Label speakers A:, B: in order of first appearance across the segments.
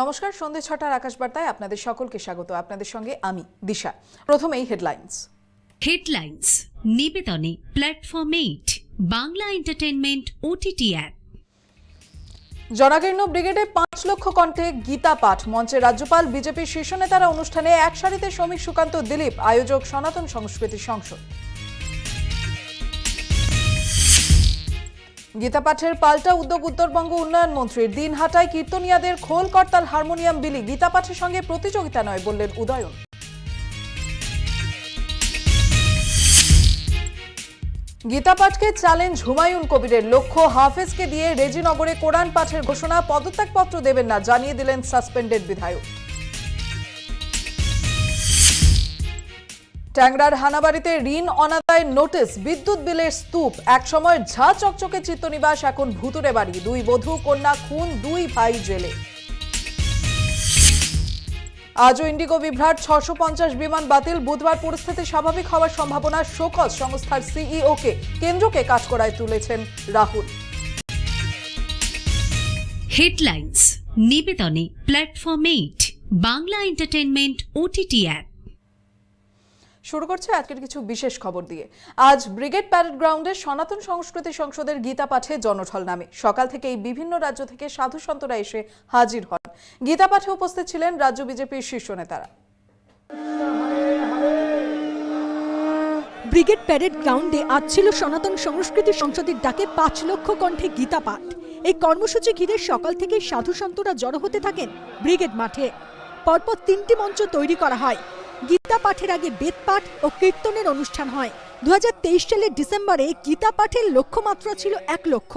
A: নমস্কার সন্ধে ছটার আকাশবার্তায় আপনাদের সকলকে স্বাগত। আপনাদের সঙ্গে আমি দিশা। প্রথমেই headlines
B: headlines নিবেদনে platform eight Bangla entertainment OTT app
A: জনাকীর্ণ ব্রিগেডে পাঁচ লক্ষ কণ্ঠে গীতা পাঠ। মঞ্চে রাজ্যপাল বিজেপির শীর্ষ নেতারা অনুষ্ঠানে এক সারিতে শ্রমিক সুকান্ত দিলীপ আয়োজক সনাতন সংস্কৃতি সংসদ। গীতা পাঠের পাল্টা উদ্যোগ উত্তরবঙ্গ উন্নয়ন মন্ত্রীর দিনহাটায় কীর্তনিয়াদের খোল করতাল হারমোনিয়াম বিলি গীতা পাঠের সঙ্গে প্রতিযোগিতা নয় বললেন উদয়ন। গীতা পাঠকে চ্যালেঞ্জ হুমায়ুন কবিরের লক্ষ্য, হাফেজকে দিয়ে রেজিনগরে কোরআন পাঠের ঘোষণা, পদত্যাগপত্র দেবেন না, জানিয়ে দিলেন সাসপেন্ডেড বিধায়ক। ট্যাংরার হানাবাড়িতে ঋণ অনাদায় নোটিশ, বিদ্যুৎ বিলের স্তূপ। একসময় ঝা চকচকে চিত্তনিবাস, এখন ভুতুরে বাড়ি। দুই বধূ, কন্যা, খুন, দুই ভাই জেলে। আজও ইন্ডিগো বিভ্রাট, ছশো পঞ্চাশ বিমান বাতিল। বুধবার পরিস্থিতি স্বাভাবিক হওয়ার সম্ভাবনা শোকজ সংস্থার সিইওকে। কেন্দ্রকে কাজ করায় তুলেছেন Rahul.
B: Headlines, নিবেদনে platform eight, Bangla entertainment OTT app.
A: শুরু করছে আজকের কিছু বিশেষ খবর দিয়ে। আজ ব্রিগেড প্যারেড গ্রাউন্ডে সনাতন সংস্কৃতি সংসদের গীতা পাঠে জনঢল নামে। সকাল থেকেই বিভিন্ন রাজ্য থেকে সাধু সন্তরা এসে হাজির হন। গীতা পাঠে উপস্থিত ছিলেন রাজ্য বিজেপির শীর্ষ নেতারা।
C: ব্রিগেড প্যারেড গ্রাউন্ডে আজ ছিল সনাতন সংস্কৃতি সংসদের ডাকে পাঁচ লক্ষ কণ্ঠে গীতা পাঠ। এই কর্মসূচি ঘিরে সকাল থেকে সাধু সন্তরা জড়ো হতে থাকেন ব্রিগেড মাঠে। পরপর তিনটি মঞ্চ তৈরি করা হয়। গীতা পাঠের আগে বেদ পাঠ ও কীর্তনের অনুষ্ঠান হয়। দু হাজার তেইশ সালের ডিসেম্বরে গীতা পাঠের লক্ষ্যমাত্রা ছিল এক লক্ষ।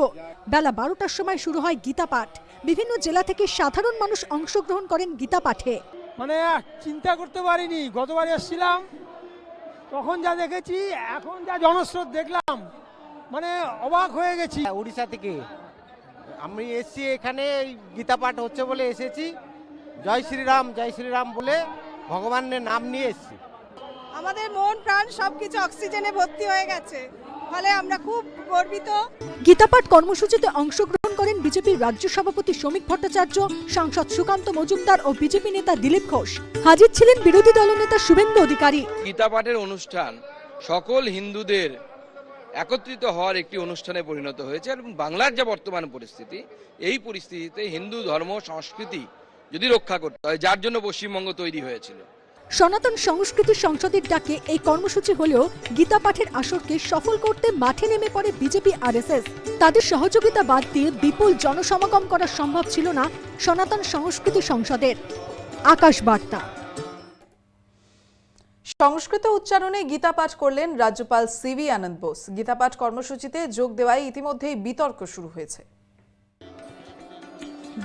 C: বেলা বারোটার সময় শুরু হয় গীতা পাঠ। বিভিন্ন জেলা থেকে সাধারণ মানুষ অংশগ্রহণ করেন গীতা পাঠে।
D: মানে চিন্তা করতে পারিনি গতবার এসেছিলাম তখন যা দেখেছি এখন যা জনস্রোত দেখলাম মানে অবাক হয়ে গেছি।
E: উড়িষ্যা থেকে। আমি এসেছি এখানে এই গীতা পাঠ হচ্ছে বলে এসেছি। জয় শ্রীরাম জয় শ্রীরাম বলে ভগবানের নাম নিয়ে এসেছি।
F: আমাদের মন প্রাণ সবকিছু অক্সিজেনে ভর্তি হয়ে গেছে। ফলে আমরা খুব গর্বিত।
C: গীতাপাঠ কর্মসূচিতে অংশগ্রহণ করেন বিজেপির রাজ্য সভাপতি শ্রমিক ভট্টাচার্য সাংসদ সুকান্ত মজুমদার ও বিজেপি নেতা দিলীপ ঘোষ। হাজির ছিলেন বিরোধী দলনেতা শুভেন্দু অধিকারী।
G: গীতাপাঠের অনুষ্ঠান সকল হিন্দুদের একত্রিত হওয়ার একটি অনুষ্ঠানে পরিণত হয়েছে এবং বাংলার যা বর্তমান পরিস্থিতি এই পরিস্থিতিতে হিন্দু ধর্ম সংস্কৃতি যদি রক্ষা করতে হয় যার জন্য পশ্চিমবঙ্গ তৈরি হয়েছিল।
C: সনাতন সংস্কৃতি সংসদের ডাকে এই কর্মসূচি হলেও গীতা পাঠের আসরকে সফল করতে মাঠে নেমে পড়ে বিজেপি আরএসএস। তাদের সহযোগিতা বাদ দিয়ে বিপুল জনসমাগম করা সম্ভব ছিল না সনাতন সংস্কৃতি সংসদের। আকাশ বার্তা।
A: সংস্কৃত উচ্চারণে গীতা পাঠ করলেন রাজ্যপাল সিভি আনন্দ বোস। গীতা পাঠ কর্মসূচিতে যোগ দেওয়ায় ইতিমধ্যেই বিতর্ক শুরু হয়েছে।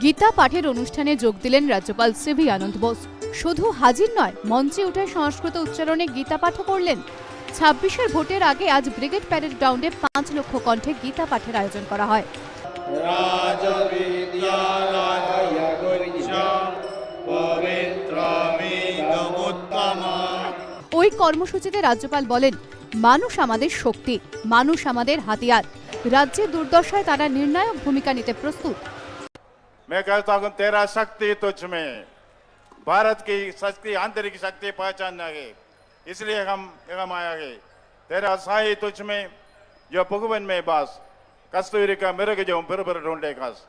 H: গীতা পাঠের অনুষ্ঠানে যোগ দিলেন রাজ্যপাল সিভি আনন্দ বোস। শুধু হাজির নয়, মঞ্চে উঠে সংস্কৃত উচ্চারণে গীতা পাঠও করলেন। ছাব্বিশের ভোটের আগে আজ ব্রিগেড প্যারেড গ্রাউন্ডে পাঁচ লক্ষ কণ্ঠে গীতা পাঠের আয়োজন করা হয়। ওই কর্মসূচিতে রাজ্যপাল বলেন, মানুষ আমাদের শক্তি, মানুষ আমাদের হাতিয়ার। রাজ্যের দুর্দশায় তারা নির্ণায়ক ভূমিকা নিতে প্রস্তুত।
I: मैं कहता हूं तेरा शक्ति तुझ में भारत की शक्ति आंतरिक शक्ति पहचानना है इसलिए हम हम आया है तेरा साही तुझ में जो भगवन में बास कस्तूरी का मिर्ग जो फिर फिर ढूंढे खास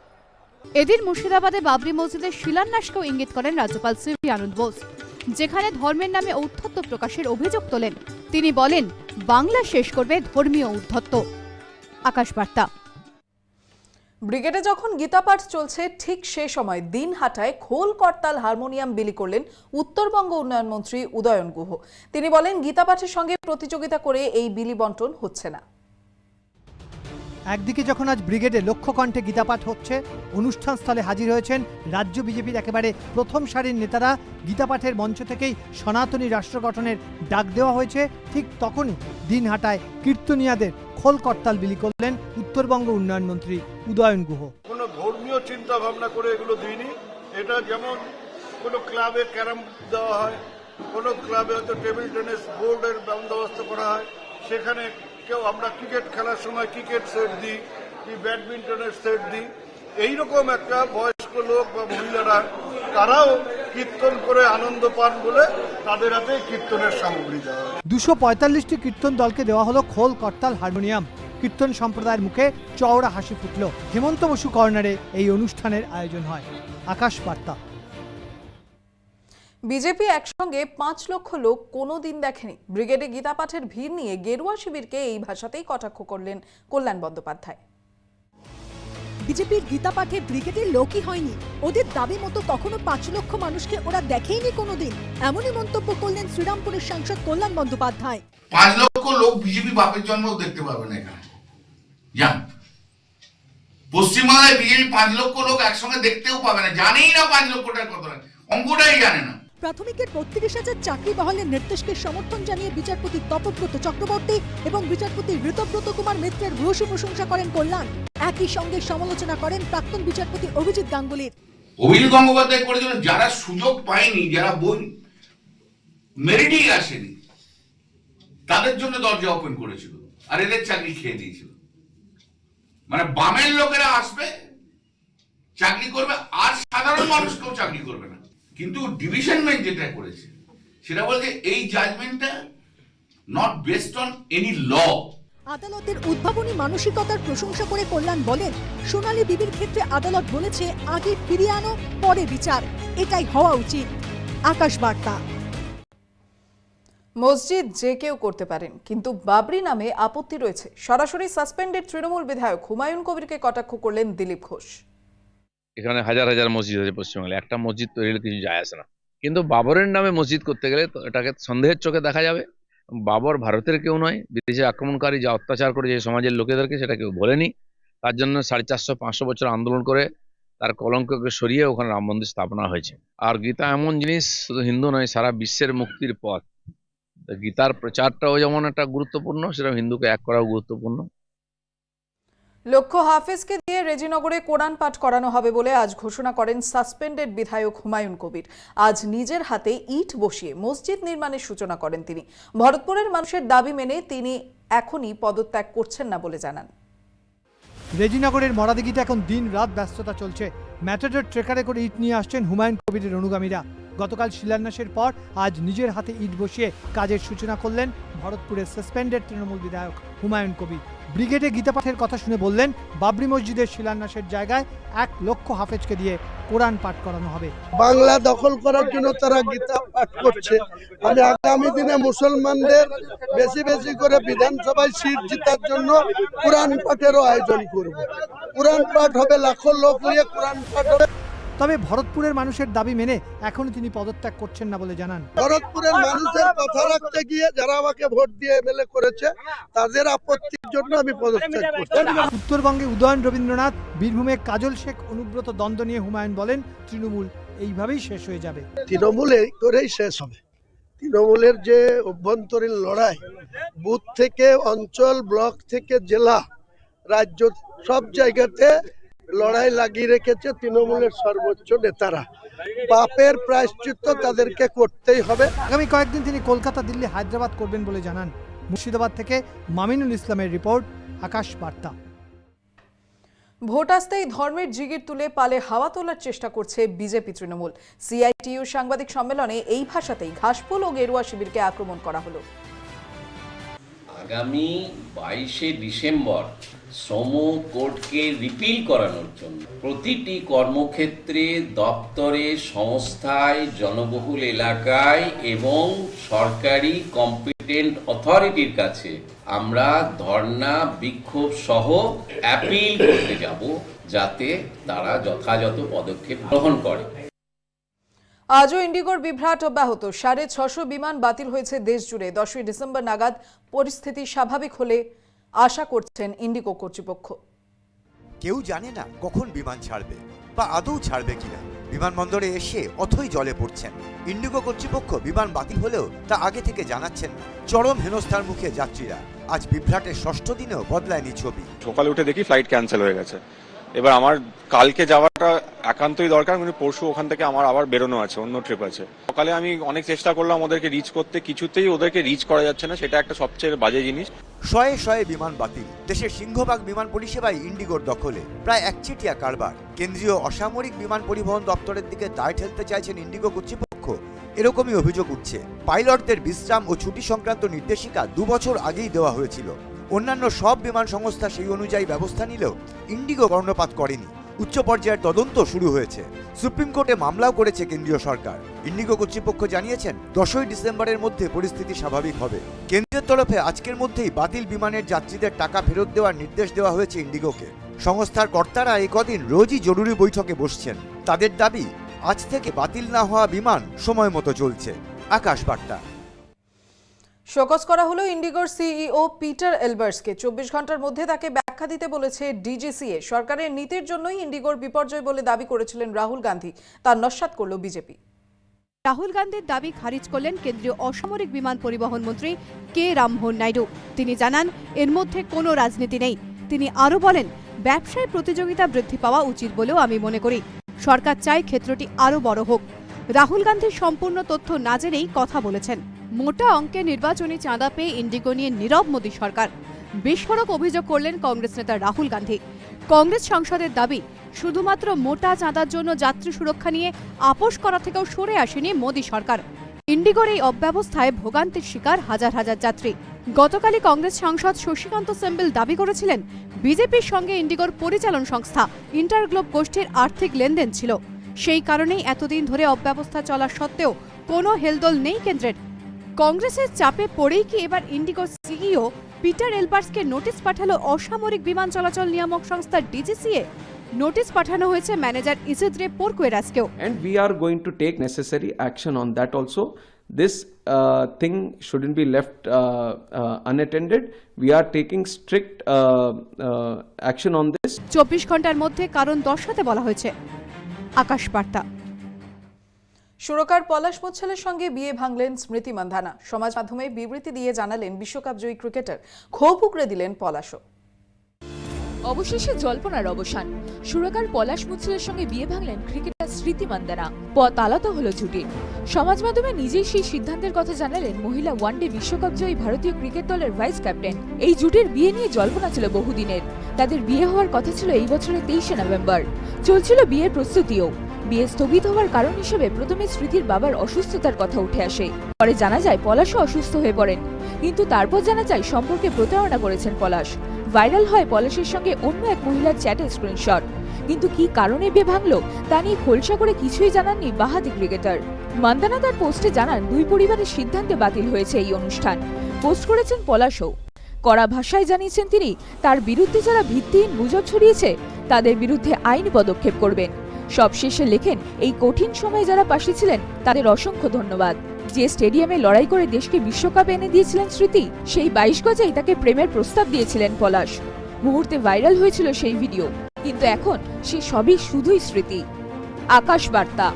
H: এদিন মুর্শিদাবাদে বাবরি মসজিদের শিলান্যাসকেও ইঙ্গিত করেন রাজ্যপাল সিভি আনন্দ বোস যেখানে ধর্মের নামে ঔদ্ধত্য প্রকাশের অভিযোগ তোলেন তিনি বলেন বাংলা শেষ করবে ধর্মীয় উদ্ধত্ত আকাশবার্তা
A: ব্রিগেডে যখন গীতাপাঠ চলছে, ঠিক সে সময় দিনহাটায় খোল করতাল হারমোনিয়াম বিলি করলেন উত্তরবঙ্গ উন্নয়ন মন্ত্রী উদয়ন গুহ। তিনি বলেন, গীতাপাঠের সঙ্গে প্রতিযোগিতা করে এই বিলি বন্টন হচ্ছে না।
J: একদিকে যখন আজ ব্রিগেডে লক্ষ্য কণ্ঠে গীতাপাঠ হচ্ছে অনুষ্ঠান স্থলে হাজির হয়েছেন রাজ্য বিজেপির একেবারে প্রথম সারির নেতারা। গীতাপাঠের মঞ্চ থেকেই সনাতনী রাষ্ট্র গঠনের ডাক দেওয়া হয়েছে। ঠিক তখনই দিনহাটায় কীর্তনিয়াদের খোল করতাল বিলি করলেন উত্তরবঙ্গ উন্নয়ন মন্ত্রী উদয়ন গুহ।
K: কোনো ধর্মীয় চিন্তা ভাবনা করে এগুলো দিইনি। এটা যেমন কোনো ক্লাবে ক্যারাম দেওয়া হয়, কোনো ক্লাবে হয়তো টেবিল টেনিস বোর্ডের বন্দোবস্ত করা হয়, সেখানে কেউ আমরা ক্রিকেট খেলার সময় ক্রিকেট সেট দিই, কি ব্যাডমিন্টনের সেট দিই। এইরকম একটা বয়স্ক লোক বা মহিলারা, তারাও কীর্তন করে আনন্দ পান বলে তাদের হাতে কীর্তনের সামগ্রী দেওয়া
J: দুশো পঁয়তাল্লিশটি কীর্তন দলকে দেওয়া হলো খোল করতাল হারমোনিয়াম। কীর্তন সম্প্রদায়ের মুখে চওড়া হাসি ফুটল। হেমন্ত বসু কর্নারে এই অনুষ্ঠানের আয়োজন হয়। আকাশ বার্তা।
A: বিজেপি একসঙ্গে পাঁচ লক্ষ লোক কোনো দিন দেখেনি। ব্রিগেডে গীতা পাঠের ভিড় নিয়ে গেরুয়া শিবিরকে এই ভাষাতেই কটাক্ষ করলেন কল্যাণ বন্দ্যোপাধ্যায়।
C: বিজেপির গীতা পাঠে ব্রিগেডের লোকই হয়নি। ওদের দাবি মতো কখনো পাঁচ লক্ষ মানুষকে ওরা দেখেইনি কোনোদিন। এমনই মন্তব্য করলেন শ্রীরামপুরের সাংসদ কল্যাণ বন্দ্যোপাধ্যায়।
L: পাঁচ লক্ষ লোক বিজেপি বাপের জন্মও দেখতে পাবে না এখানে। যান পশ্চিমবাংলায় বিজেপি পাঁচ লক্ষ লোক একসঙ্গে দেখতেও পাবে না। জানেই না পাঁচ লক্ষটার কত অঙ্কটাই জানে না।
C: প্রাথমিকের বত্রিশ হাজার চাকরি বহালের নির্দেশকে সমর্থন জানিয়ে বিচারপতি তপব্রত চক্রবর্তী এবং বিচারপতি ঋতব্রত কুমার মিত্রের ভূয়সী প্রশংসা করেন কল্যাণ। একই সঙ্গে সমালোচনা করেন প্রাক্তন বিচারপতি অভিজিৎ গাঙ্গুলির।
L: অভিজিৎ গঙ্গোপাধ্যায় করেছিল, যারা সুযোগ পায়নি, যারা বই মেরিটেই আসেনি, তাদের জন্য দরজা ওপেন করেছিল আর এদের চাকরি খেয়ে দিয়েছিল। মানে বামের লোকেরা আসবে, চাকরি করবে, আর সাধারণ মানুষ কেউ চাকরি করবে না। কিন্তু ডিভিশন বেঞ্চ যেটা করেছে সেটা বলছে এই জাজমেন্টটা not based on any law
C: আদালতের উদ্ভাবনী মানসিকতার প্রশংসা করে কল্যাণ বলেন সোনালী বিবির ক্ষেত্রে আদালত বলেছে আগে ফিরিয়ে আনো পরে বিচার। এটাই হওয়া উচিত। আকাশ বার্তা
A: মসজিদ যে কেউ করতে পারেন কিন্তু বাবরি নামে আপত্তি রয়েছে। সরাসরি সাসপেন্ডেড তৃণমূল বিধায়ক হুমায়ুন কবিরকে কটাক্ষ করলেন দিলীপ ঘোষ।
G: এখানে হাজার হাজার মসজিদ আছে পশ্চিমবাংলায় একটা মসজিদ তৈরি হলে কিছু যায় আসে না। কিন্তু বাবরের নামে মসজিদ করতে গেলে এটাকে সন্দেহের চোখে দেখা যাবে। বাবর ভারতের কেউ নয়, বিদেশে আক্রমণকারী যা অত্যাচার করে যে সমাজের লোকেদেরকে সেটা কেউ ভোলেনি। তার জন্য সাড়ে চারশো, পাঁচশো বছর আন্দোলন করে তার কলঙ্ককে সরিয়ে ওখানে রাম মন্দির স্থাপনা হয়েছে। আর গীতা এমন জিনিস, শুধু হিন্দু নয়, সারা বিশ্বের মুক্তির পথ। গীতার প্রচারটাও যেমন একটা গুরুত্বপূর্ণ, সেরকম হিন্দুকে এক করাও গুরুত্বপূর্ণ।
A: লক্ষ্য হাফেজকে দিয়ে রেজিনগরে কোরআন পাঠ করানো হবে বলে আজ ঘোষণা করেন সাসপেন্ডেড বিধায়ক হুমায়ুন কবির। আজ নিজের হাতে ইট বসিয়ে মসজিদ নির্মাণের সূচনা করেন তিনি। ভরতপুরের মানুষের দাবি মেনে তিনি এখনই পদত্যাগ করছেন না বলে জানান।
J: রেজিনগরের মরাদিঘিতে এখন দিন রাত ব্যস্ততা চলছে। ম্যাটাডোর ট্রেকারে করে ইট নিয়ে আসছেন হুমায়ুন কবিরের অনুগামীরা। গতকাল শিলান্যাসের পর আজ নিজের হাতে ইট বসিয়ে কাজের সূচনা করলেন ভরতপুরের সাসপেন্ডেড তৃণমূল বিধায়ক হুমায়ুন কবির। ব্রিগেডে গীতাপাঠের কথা শুনে বললেন, বাবরি মসজিদের শিলান্যাসের জায়গায় এক লক্ষ হাফেজকে দিয়ে কোরআন পাঠ করানো হবে।
K: বাংলা দখল করার জন্য তারা গীতা পাঠ করছে। আমি আগামী দিনে মুসলমানদের বেশি বেশি করে বিধানসভায় সিট জেতার জন্য কোরআন পাঠেরও আয়োজন করব। কোরআন পাঠ হবে লাখো লোক নিয়ে কোরআন পাঠ হবে।
J: তবে ভরতপুরের মানুষের দাবি মেনে এখনও তিনি পদত্যাগ করছেন না বলে জানান।
K: ভরতপুরের মানুষের কথা রাখতে গিয়ে যারা আমাকে ভোট দিয়ে এমএলএ করেছে তাদের আপত্তির জন্য আমি পদত্যাগ করছি।
J: উত্তরবঙ্গে উদয়ন রবীন্দ্রনাথ বীরভূমে কাজল শেখ অনুব্রত দ্বন্দ্ব নিয়ে হুমায়ুন বলেন তৃণমূল এইভাবেই শেষ হয়ে যাবে।
K: তৃণমূল এই করেই শেষ হবে। তৃণমূলের যে অভ্যন্তরীণ লড়াই বুথ থেকে অঞ্চল ব্লক থেকে জেলা রাজ্য সব জায়গাতে লড়াই লাগিয়ে রেখেছে তৃণমূলের সর্বোচ্চ নেতারা। পাপের প্রায়শ্চিত্ত তাদেরকে করতেই হবে।
J: আগামী কয়েকদিন তিনি কলকাতা দিল্লি হায়দ্রাবাদ করবেন বলে জানান। মুর্শিদাবাদ থেকে মামিনুল ইসলামের রিপোর্ট আকাশ বার্তা।
A: ভোট আসতেই ধর্মের জিগির তুলে পালে হাওয়া তোলার চেষ্টা করছে বিজেপি তৃণমূল। সিআইটিইউ সাংবাদিক সম্মেলনে এই ভাষাতেই ঘাসফুল ও গেরুয়া শিবিরকে আক্রমণ করা হলো।
M: আগামী বাইশে ডিসেম্বর শ্রম কোডকে রিপিল করানোর জন্য প্রতিটি কর্মক্ষেত্রে, দপ্তরে, সংস্থায়, জনবহুল এলাকায় এবং সরকারি কম্পিটেন্ট অথরিটির কাছে আমরা ধর্ণা, বিক্ষোভ সহ অ্যাপিল করতে যাব যাতে তারা যথাযথ পদক্ষেপ গ্রহণ করে।
A: আজও ইন্ডিগোর বিভ্রাট অব্যাহত। সাড়ে ছশো বিমান বাতিল হয়েছে দেশ জুড়ে দশই ডিসেম্বর নাগাদ পরিস্থিতি স্বাভাবিক হলে আশা করছেন ইন্ডিগো কর্তৃপক্ষ।
N: কেউ জানে না কখন বিমান ছাড়বে বা আদৌ ছাড়বে কিনা। বিমানবন্দরে এসে অথই জলে পড়ছেন। ইন্ডিগো কর্তৃপক্ষ বিমান বাতিল হলেও তা আগে থেকে জানাচ্ছেন চরম হেনস্থার মুখে যাত্রীরা। আজ বিভ্রাটের ষষ্ঠ দিনেও বদলায়নি ছবি।
I: সকালে উঠে দেখি ফ্লাইট ক্যান্সেল হয়ে গেছে।
O: এবার আমার কালকে যাওয়াটা একান্তই দরকার, কিন্তু পরশু ওখান থেকে আমার আবার বেরোনো আছে, অন্য ট্রিপ আছে। সকালে আমি অনেক চেষ্টা করলাম ওদেরকে রিচ করতে, কিছুতেই ওদেরকে রিচ করা যাচ্ছে না, সেটা একটা সবচেয়ে বাজে জিনিস।
N: শয়ে শয়ে বিমান বাতিল। দেশের সিংহভাগ বিমান পরিষেবাই ইন্ডিগোর দখলে। প্রায় একচেটিয়া কারবার। কেন্দ্রীয় অসামরিক বিমান পরিবহন দপ্তরের দিকে দায় ঠেলতে চাইছেন ইন্ডিগো কর্তৃপক্ষ। এরকমই অভিযোগ উঠছে। পাইলটদের বিশ্রাম ও ছুটি সংক্রান্ত নির্দেশিকা দু বছর আগেই দেওয়া হয়েছিল। অন্যান্য সব বিমান সংস্থা সেই অনুযায়ী ব্যবস্থা নিলেও ইন্ডিগো কর্ণপাত করেনি। উচ্চ পর্যায়ের তদন্ত শুরু হয়েছে। সুপ্রিম কোর্টে মামলাও করেছে কেন্দ্রীয় সরকার। ইন্ডিগো কর্তৃপক্ষ জানিয়েছেন, দশই ডিসেম্বরের মধ্যে পরিস্থিতি স্বাভাবিক হবে। কেন্দ্রের তরফে আজকের মধ্যেই বাতিল বিমানের যাত্রীদের টাকা ফেরত দেওয়ার নির্দেশ দেওয়া হয়েছে ইন্ডিগোকে। সংস্থার কর্তারা এই কদিন রোজই জরুরি বৈঠকে বসছেন। তাদের দাবি, আজ থেকে বাতিল না হওয়া বিমান সময় মতো চলছে। আকাশ বার্তা।
A: শোকজ করা হলো ইন্ডিগোর সিইও পিটার এলবার্সকে। চব্বিশ ঘণ্টার মধ্যে তাকে ব্যাখ্যা দিতে বলেছে ডিজিসিএ। সরকারের নীতির জন্যই ইন্ডিগোর বিপর্যয় বলে দাবি করেছিলেন রাহুল গান্ধী। তার নস্বাত করল বিজেপি।
H: রাহুল গান্ধীর দাবি খারিজ করলেন কেন্দ্রীয় অসামরিক বিমান পরিবহন মন্ত্রী কে রামমোহন নাইডু। তিনি জানান, এর মধ্যে কোনো রাজনীতি নেই। তিনি আরও বলেন, ব্যবসায় প্রতিযোগিতা বৃদ্ধি পাওয়া উচিত বলেও আমি মনে করি। সরকার চায় ক্ষেত্রটি আরও বড় হোক। রাহুল গান্ধী সম্পূর্ণ তথ্য না জেনেই কথা বলেছেন। মোটা অঙ্কে নির্বাচনী চাঁদা পেয়ে ইন্ডিগো নিয়ে নীরব মোদী সরকার। বিস্ফোরক অভিযোগ করলেন কংগ্রেস নেতা রাহুল গান্ধী। কংগ্রেস সংসদের দাবি, শুধুমাত্র মোটা চাঁদার জন্য যাত্রী সুরক্ষা নিয়ে আপোষ করা থেকেও সরে আসেনি মোদী সরকার। ইন্ডিগোর এই অব্যবস্থায় ভোগান্তির শিকার হাজার হাজার যাত্রী। গতকালই কংগ্রেস সাংসদ শশীকান্ত সেম্বিল দাবি করেছিলেন, বিজেপির সঙ্গে ইন্ডিগোর পরিচালন সংস্থা ইন্টারগ্লোব গোষ্ঠীর আর্থিক লেনদেন ছিল। সেই কারণেই এতদিন ধরে অব্যবস্থা চলা সত্ত্বেও কোনো হেলদোল নেই কেন্দ্রের। কংগ্রেসের চাপে পড়েই কি এবার ইন্ডিগোর সিইও পিটার এলবার্সকে নোটিশ পাঠালো অসামরিক বিমান চলাচল নিয়ামক সংস্থা ডিজিসিএ। নোটিশ পাঠানো হয়েছে manager Isidre পোরকুয়েরাসকেও।
P: And we are going to take necessary action on that also this thing shouldn't be left unattended we are taking strict action on this
H: চব্বিশ ঘণ্টার মধ্যে কারণ দর্শাতে বলা হয়েছে। আকাশ বার্তা।
A: সুরকার পলাশ মুচ্ছালের সঙ্গে বিয়ে ভাঙলেন স্মৃতি মান্ধানা। সমাজ মাধ্যমে বিবৃতি দিয়ে জানালেন বিশ্বকাপ জয়ী ক্রিকেটার। ক্ষোভ উগড়ে দিলেন পলাশও।
Q: অবশেষে জল্পনার অবসান। সুরকার পলাশ মুচ্ছিলের সঙ্গে বিয়ে ভাঙলেন ক্রিকেটার স্মৃতি মান্দানা পথ আলাদা হলো জুটির সমাজ মাধ্যমে নিজেই সেই সিদ্ধান্তের কথা জানালেন মহিলা ওয়ানডে বিশ্বকাপ জয়ী ভারতীয় ক্রিকেট দলের ভাইস ক্যাপ্টেন। এই জুটির বিয়ে নিয়ে জল্পনা ছিল বহুদিনের। তাদের বিয়ে হওয়ার কথা ছিল এই বছরের তেইশে নভেম্বর। চলছিল বিয়ের প্রস্তুতিও। বিয়ে স্থগিত হওয়ার কারণ হিসেবে প্রথমে স্মৃতির বাবার অসুস্থতার কথা উঠে আসে। পরে জানা যায় পলাশও অসুস্থ হয়ে পড়েন। কিন্তু তারপর জানা যায় সম্পর্কে প্রতারণা করেছেন পলাশ। ভাইরাল হয় পলাশের সঙ্গে অন্য এক মহিলার চ্যাটের স্ক্রিনশট। কিন্তু কি কারণে বিয়ে ভাঙলো, তা নিয়ে খোলসা করে কিছুই জানাননি বাহাতি ক্রিকেটার। মান্দানা তার পোস্টে জানান, দুই পরিবারের সিদ্ধান্তে বাতিল হয়েছে এই অনুষ্ঠান। পোস্ট করেছেন পলাশও। কড়া ভাষায় জানিয়েছেন তিনি, তার বিরুদ্ধে যারা ভিত্তিহীন গুজব ছড়িয়েছে, তাদের বিরুদ্ধে আইন পদক্ষেপ করবেন। সবশেষে লেখেন, এই কঠিন সময়ে যারা পাশে ছিলেন, তাদের অসংখ্য ধন্যবাদ। যে স্টেডিয়ামে লড়াই করে দেশকে বিশ্বকাপ এনে দিয়েছিলেন স্মৃতি, সেই বাইশ গজেই তাকে প্রেমের প্রস্তাব দিয়েছিলেন পলাশ। মুহূর্তে ভাইরাল হয়েছিল সেই ভিডিও। কিন্তু এখন সে সবই শুধুই স্মৃতি। আকাশ বার্তা।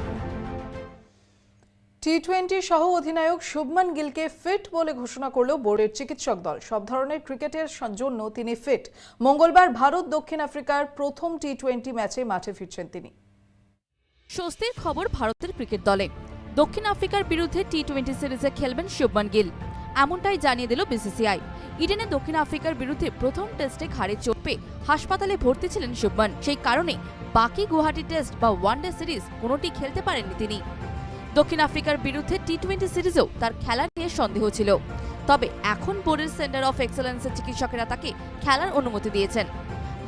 A: টি টোয়েন্টি সহ অধিনায়ক শুভমান গিলকে ফিট বলে ঘোষণা করল বোর্ডের চিকিৎসক দল। সব ধরনের ক্রিকেটের জন্য তিনি ফিট। মঙ্গলবার ভারত দক্ষিণ আফ্রিকার প্রথম টি টোয়েন্টি ম্যাচে মাঠে ফিরছেন তিনি।
Q: স্বস্তির খবর ভারতের ক্রিকেট দলে। দক্ষিণ আফ্রিকার বিরুদ্ধে টি টোয়েন্টি সিরিজে খেলবেন শুভমান গিল। এমনটাই জানিয়ে দিল বিসিসিআই ইডেনে দক্ষিণ আফ্রিকার বিরুদ্ধে প্রথম টেস্টে ঘাড়ে চোট পেয়ে হাসপাতালে ভর্তি ছিলেন শুভমান। সেই কারণে বাকি গুয়াহাটি টেস্ট বা ওয়ানডে সিরিজ কোনোটি খেলতে পারেননি তিনি। দক্ষিণ আফ্রিকার বিরুদ্ধে টি টোয়েন্টি সিরিজেও তার খেলা নিয়ে সন্দেহ ছিল। তবে এখন বোর্ডের সেন্টার অফ এক্সেলেন্সের চিকিৎসকেরা তাকে খেলার অনুমতি দিয়েছেন।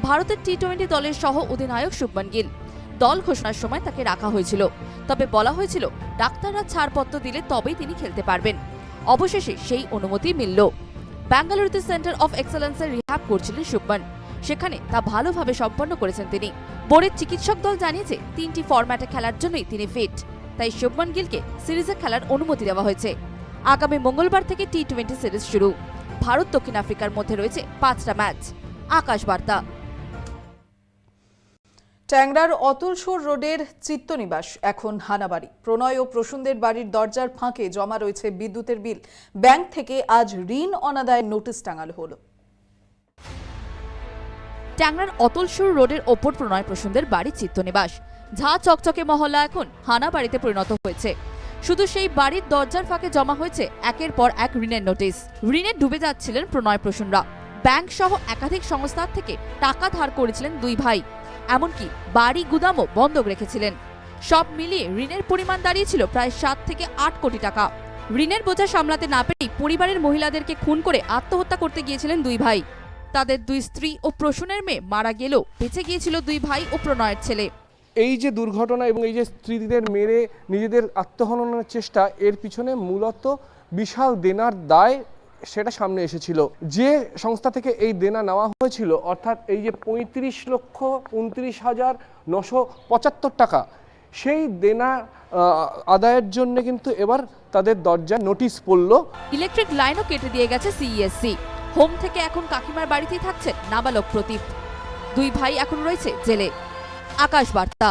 Q: ভারতের টি টোয়েন্টি দলের সহ অধিনায়ক শুভমান গিল। দল ঘোষণার সময় তাকে রাখা হয়েছিল। তবে বলা হয়েছিল, ডাক্তাররা ছাড়পত্র দিলে তবেই তিনি খেলতে পারবেন। অবশেষে সেই অনুমতি মিলল। ব্যাঙ্গালুরুতে সেন্টার অফ এক্সেলেন্সের রিহ্যাব করছিলেন শুভমান। সেখানে তা ভালোভাবে সম্পন্ন করেছেন তিনি। বোর্ডের চিকিৎসক দল জানিয়েছে, তিনটি ফরম্যাটে খেলার জন্যই তিনি ফিট তাই শুভমান গিলকে সিরিজে খেলার অনুমতি দেওয়া হয়েছে। আগামী মঙ্গলবার থেকে টি টোয়েন্টি সিরিজ শুরু। ভারত দক্ষিণ আফ্রিকার মধ্যে রয়েছে পাঁচটা ম্যাচ। আকাশ বার্তা
A: ট্যাংরার অতুল সুর রোডের চিত্তনিবাস, এখন হানাবাড়ি। প্রণয় ও প্রসূনদের বাড়ির দরজার ফাঁকে জমা রয়েছে বিদ্যুতের বিল। ব্যাংক থেকে আজ ঋণ অনাদায়ের নোটিশ টাঙানো হলো।
Q: ট্যাংরার অতলসুর রোডের ওপর প্রণয় প্রসূনদের বাড়ি চিত্তনিবাস। ঝা চকচকে মহল্লা এখন হানাবাড়িতে পরিণত হয়েছে। শুধু সেই বাড়ির দরজার ফাঁকে জমা হয়েছে একের পর এক ঋণের নোটিশ। ঋণে ডুবে যাচ্ছিলেন প্রণয় প্রসূনরা। ব্যাংক সহ একাধিক সংস্থার থেকে টাকা ধার করেছিলেন দুই ভাই। এমনকি বাড়ি গুদামও বন্ধক রেখেছিলেন। সব মিলিয়ে ঋণের পরিমাণ দাঁড়িয়েছিল প্রায় সাত থেকে আট কোটি টাকা। ঋণের বোঝা সামলাতে না পেরেই পরিবারের মহিলাদেরকে খুন করে আত্মহত্যা করতে গিয়েছিলেন দুই ভাই। তাদের দুই স্ত্রী ও প্রসূনের মেয়ে মারা গেলেও বেঁচে গিয়েছিল দুই ভাই ও প্রণয়ের ছেলে।
R: এই যে দুর্ঘটনা এবং এই যে স্ত্রীদের মেরে নিজেদের আত্মহননের চেষ্টা, এর পিছনে মূলত বিশাল দেনার দায় সেটা সামনে এসেছিল। যে সংস্থা থেকে এই দেনা নেওয়া হয়েছিল, অর্থাৎ এই যে পঁয়ত্রিশ লক্ষ উনত্রিশ হাজার নশো পঁচাত্তর টাকা, সেই দেনা আদায়ের জন্য কিন্তু এবার তাদের দরজায় নোটিশ পড়ল।
Q: ইলেকট্রিক লাইনও কেটে দিয়ে গেছে সিইএসসি। হোম থেকে এখন কাকিমার বাড়িতেই থাকছেন নাবালক প্রতীপ দুই ভাই এখন রয়েছে জেলে। আকাশ বার্তা।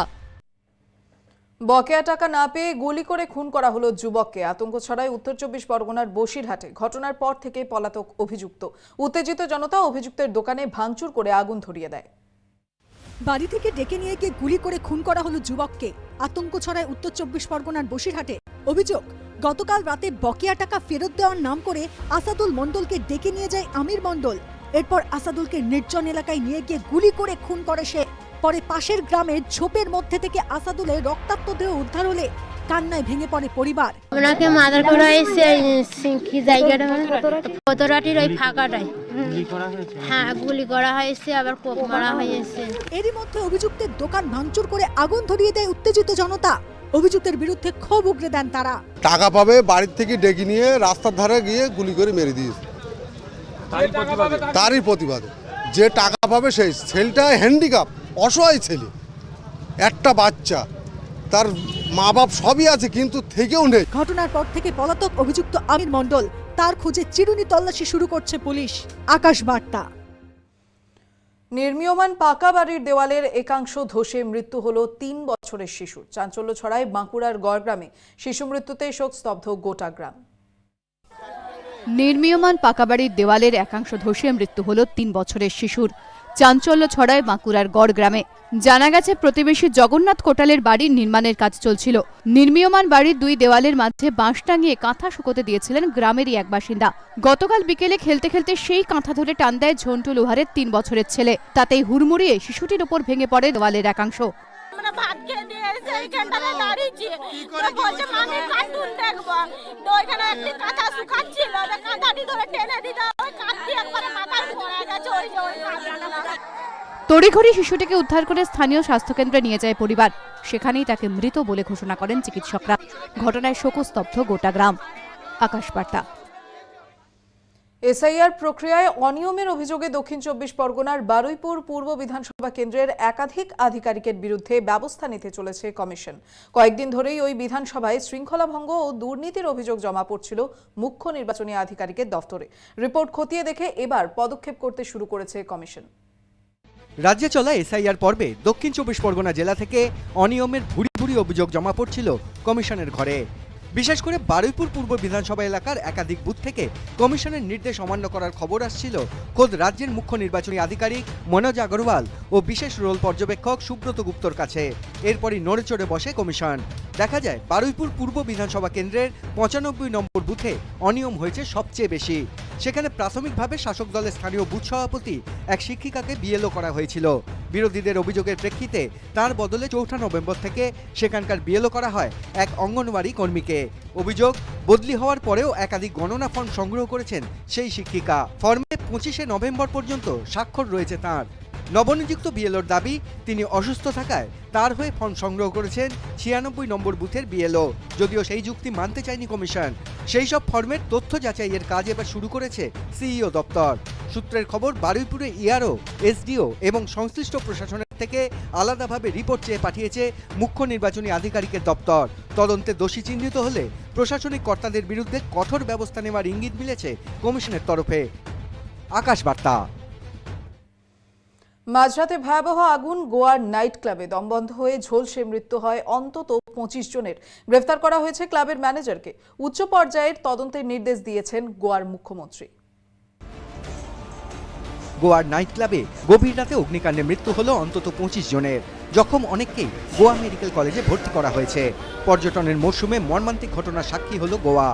A: বকেয়া টাকা না পেয়ে গুলি করে খুন করা হলো যুবককে। আতঙ্ক ছড়ায় উত্তর চব্বিশ পরগনার বসিরহাটে। ঘটনার পর থেকে পলাতক অভিযুক্ত। উত্তেজিত জনতা অভিযুক্তের দোকানে ভাঙচুর করে আগুন ধরিয়ে দেয়।
C: বাড়ি থেকে ডেকে নিয়ে গিয়ে গুলি করে খুন করা হলো যুবককে। আতঙ্ক ছড়ায় উত্তর চব্বিশ পরগনার বসিরহাটে। অভিযোগ, গতকাল রাতে বকেয়া টাকা ফেরত দেওয়ার নাম করে আসাদুল মণ্ডলকে ডেকে নিয়ে যায় আমির মণ্ডল। এরপর আসাদুলকে নির্জন এলাকায় নিয়ে গিয়ে গুলি করে খুন করে সে। পরে পাশের গ্রামের ঝোপের মধ্যে থেকে আসাদুলের রক্তাক্ত দেহ উদ্ধার হলে কান্নায় ভেঙে পড়ে পরিবার।
S: ওনাকে মাদার করা হয়েছে কি জায়গাটা কতরাটির ওই ফাঁকাটায়। হ্যাঁ গুলি করা হয়েছে আবার কোপ মারা হয়েছে।
C: এরই মধ্যে অভিযুক্তের দোকান ভাঙচুর করে আগুন ধরিয়ে দেয় উত্তেজিত জনতা। অভিযুক্তের বিরুদ্ধে ক্ষোভ উগরে দেন তারা।
T: টাকা পাবে বাড়ির থেকে ডেকে নিয়ে রাস্তার ধারে গিয়ে গুলি করে মেরে দিয়েছে। তারই প্রতিবাদে? যে টাকা পাবে সেই ছেলেটা হ্যান্ডিক্যাপ অসহায় ছেলে একটা বাচ্চা তার মা বাপ সবই আছে কিন্তু থেকেও নেই।
C: ঘটনার পর থেকে পলাতক অভিযুক্ত আমির মণ্ডল তার খোঁজে চিরুনি তল্লাশি শুরু করছে পুলিশ। আকাশ বার্তা।
A: নির্মীয়মান পাকা বাড়ির দেওয়ালের একাংশ ধসে মৃত্যু হল তিন বছরের শিশুর। চাঞ্চল্য ছড়ায় বাঁকুড়ার গড়গ্রামে। শিশু মৃত্যুতে শোক স্তব্ধ গোটা গ্রাম।
H: নির্মীয়মান পাকাবাড়ির দেওয়ালের একাংশ ধসে মৃত্যু হল তিন বছরের শিশুর। চাঞ্চল্য ছড়ায় বাঁকুড়ার গড় গ্রামে। জানা গেছে, প্রতিবেশী জগন্নাথ কোটালের বাড়ির নির্মাণের কাজ চলছিল। নির্মীয়মান বাড়ির দুই দেওয়ালের মাঝে বাঁশ টাঙিয়ে কাঁথা শুকোতে দিয়েছিলেন গ্রামেরই এক বাসিন্দা। গতকাল বিকেলে খেলতে খেলতে সেই কাঁথা ধরে টান দেয় ঝন্টু লোহারের তিন বছরের ছেলে। তাতেই হুড়মুড়িয়ে শিশুটির ওপর ভেঙে পড়ে দেওয়ালের একাংশ।
S: আমরা ভাত খেয়ে দিয়ে এসে এইখানটাতে দাঁড়িয়েছি। তো বলছে মামি কার্টুন দেখব। তো ওইখানে একটি কাঁথা শুকাচ্ছিল তো কাঁথাটি ধরে টেনে দিতে ওই কাঁথটি একবারে মাথায় পড়ে গেছে ওই যে ওই কাঁথাটা।
H: তড়িঘড়ি শিশুটিকে উদ্ধার করে স্থানীয় স্বাস্থ্যকেন্দ্রে নিয়ে যায় পরিবার। সেখানেই তাকে মৃত বলে ঘোষণা করেন চিকিৎসকরা। ঘটনায় শোকস্তব্ধ গোটা গ্রাম। আকাশবার্তা।
A: এসআইআর প্রক্রিয়ায় অনিয়মের অভিযোগে দক্ষিণ চব্বিশ পরগনার বারুইপুর পূর্ব বিধানসভা কেন্দ্রের একাধিক আধিকারিকের বিরুদ্ধে ব্যবস্থা নিতে চলেছে কমিশন। কয়েকদিন ধরেই ওই বিধানসভায় শৃঙ্খলাভঙ্গ ও দুর্নীতির অভিযোগ জমা পড়ছিল মুখ্য নির্বাচনী আধিকারিকের দফতরে। রিপোর্ট খতিয়ে দেখে এবার পদক্ষেপ করতে শুরু করেছে কমিশন।
U: রাজ্যে চলা এসআইআর পর্বে দক্ষিণ চব্বিশ পরগনা জেলা থেকে অনিয়মের ভুরি ভুরি অভিযোগ জমা পড়ছিল কমিশনের ঘরে। বিশেষ করে বারুইপুর পূর্ব বিধানসভা এলাকার একাধিক বুথ থেকে কমিশনের নির্দেশ অমান্য করার খবর আসছিল। খোদ রাজ্যের মুখ্য নির্বাচনী আধিকারিক মনোজ আগরওয়াল ও বিশেষ রোল পর্যবেক্ষক সুব্রত গুপ্তর কাছে। এরপরই নড়ে চড়ে বসে কমিশন। দেখা যায়, বারুইপুর পূর্ব বিধানসভা কেন্দ্রের পঁচানব্বই নম্বর বুথে অনিয়ম হয়েছে সবচেয়ে বেশি। সেখানে প্রাথমিকভাবে শাসক দলের স্থানীয় বুথ সভাপতি এক শিক্ষিকাকে বিএলও করা হয়েছিল। বিরোধীদের অভিযোগের প্রেক্ষিতে তার বদলে চৌঠা নভেম্বর থেকে সেখানকার বিএলও করা হয় এক অঙ্গনওয়াড়ি কর্মীকে। অভিযোগ, বদলি হওয়ার পরেও একাধিক গণনা ফর্ম সংগ্রহ করেছেন সেই শিক্ষিকা। ফর্মে পঁচিশে নভেম্বর পর্যন্ত স্বাক্ষর রয়েছে তার। নবনিযুক্ত বিএলওর দাবি, তিনি অসুস্থ থাকায় তার হয়ে ফর্ম সংগ্রহ করেছেন ছিয়ানব্বই নম্বর বুথের বিএলও, যদিও সেই যুক্তি মানতে চায়নি কমিশন। সেই সব ফর্মের তথ্য যাচাইয়ের কাজ এবার শুরু করেছে সিইও দপ্তর। সূত্রের খবর, বারুইপুরে ইআরও, এসডিও এবং সংশ্লিষ্ট প্রশাসনের থেকে আলাদাভাবে রিপোর্ট চেয়ে পাঠিয়েছে মুখ্য নির্বাচনী আধিকারিকের দপ্তর। তদন্তে দোষী চিহ্নিত হলে প্রশাসনিক কর্তাদের বিরুদ্ধে কঠোর ব্যবস্থা নেওয়ার ইঙ্গিত মিলেছে কমিশনের তরফে। আকাশ বার্তা।
A: মাঝরাতে ভয়াবহ আগুন গোয়ার নাইট ক্লাবে দমবন্ধ হয়ে ঝলসে মৃত্যু হয় অন্তত পঁচিশ জনের। গ্রেফতার করা হয়েছে ক্লাবের ম্যানেজারকে। উচ্চ পর্যায়ের তদন্তের নির্দেশ দিয়েছেন গোয়ার মুখ্যমন্ত্রী।
U: গোয়ার নাইট ক্লাবে গভীর রাতে অগ্নিকাণ্ডে মৃত্যু হলো অন্তত পঁচিশ জনের। জখম অনেককেই গোয়া মেডিকেল কলেজে ভর্তি করা হয়েছে। পর্যটনের মরশুমে মর্মান্তিক ঘটনার সাক্ষী হলো গোয়া।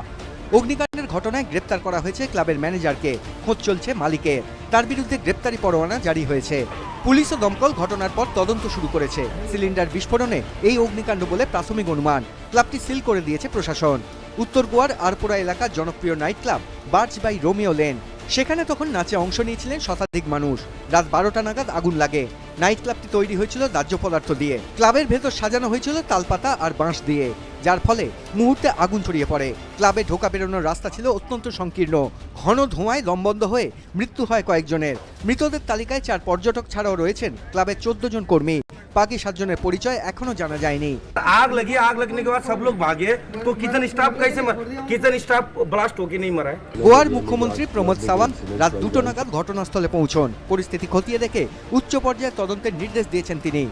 U: অগ্নিকাণ্ডের ঘটনায় গ্রেপ্তার করা হয়েছে ক্লাবের ম্যানেজারকে। খোঁজ চলছে মালিকের। তার বিরুদ্ধে গ্রেপ্তারি পরোয়ানা জারি হয়েছে। পুলিশ ও দমকল ঘটনার পর তদন্ত শুরু করেছে। সিলিন্ডার বিস্ফোরণে এই অগ্নিকাণ্ড বলে প্রাথমিক অনুমান। ক্লাবটি সিল করে দিয়েছে প্রশাসন। উত্তর গোয়ার আরপোরা এলাকার জনপ্রিয় night club, birch by Romeo lane. সেখানে তখন নাচে অংশ নিয়েছিলেন শতাধিক মানুষ। রাত বারোটা নাগাদ আগুন লাগে। নাইট ক্লাবটি তৈরি হয়েছিল দাহ্য পদার্থ দিয়ে। ক্লাবের ভেতর সাজানো হয়েছিল তালপাতা আর বাঁশ দিয়ে। যার ফলে মুহূর্তে আগুন ছড়িয়ে পড়ে ক্লাবে ঢোকা বেরোনোর রাস্তা ছিল অত্যন্ত সংকীর্ণ ঘন ধোঁয়ায় দমবন্ধ হয়ে মৃত্যু হয় কয়েকজনের মৃতদের তালিকায় চার পর্যটক ছাড়াও রয়েছেন ক্লাবের চোদ্দ জন কর্মী বাকি সাতজনের পরিচয় এখনো জানা যায়নি
V: आग लगी आग लगने के बाद सब लोग भागे तो किचन स्टाफ कैसे मर किचन स्टाफ ब्लास्ट होके नहीं मरा है
U: গোয়ার মুখ্যমন্ত্রী প্রমোদ সাওয়ান্ত রাত দুটো নাগাদ ঘটনাস্থলে পৌঁছন পরিস্থিতি খতিয়ে দেখে উচ্চ পর্যায়ে তদন্তের নির্দেশ দিয়েছেন তিনি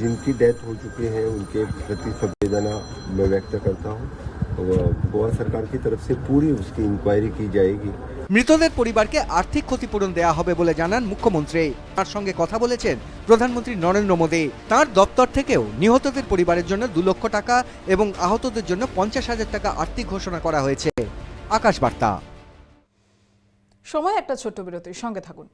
W: जिनकी डेथ हो चुकी है उनके प्रति संवेदना मैं व्यक्त करता हूँ और गोवा सरकार की तरफ से पूरी उसकी इंक्वायरी की जाएगी
U: মৃতদের পরিবারকে আর্থিক ক্ষতিপূরণ দেয়া হবে বলে জানান মুখ্যমন্ত্রী তার সঙ্গে কথা বলেছেন প্রধানমন্ত্রী নরেন্দ্র মোদী তার দপ্তর থেকেও নিহতদের পরিবারের জন্য দু লক্ষ টাকা এবং আহতদের জন্য পঞ্চাশ হাজার টাকা আর্থিক ঘোষণা করা হয়েছে আকাশ বার্তা
A: সময় একটা ছোট্ট বিরতির সঙ্গে থাকুন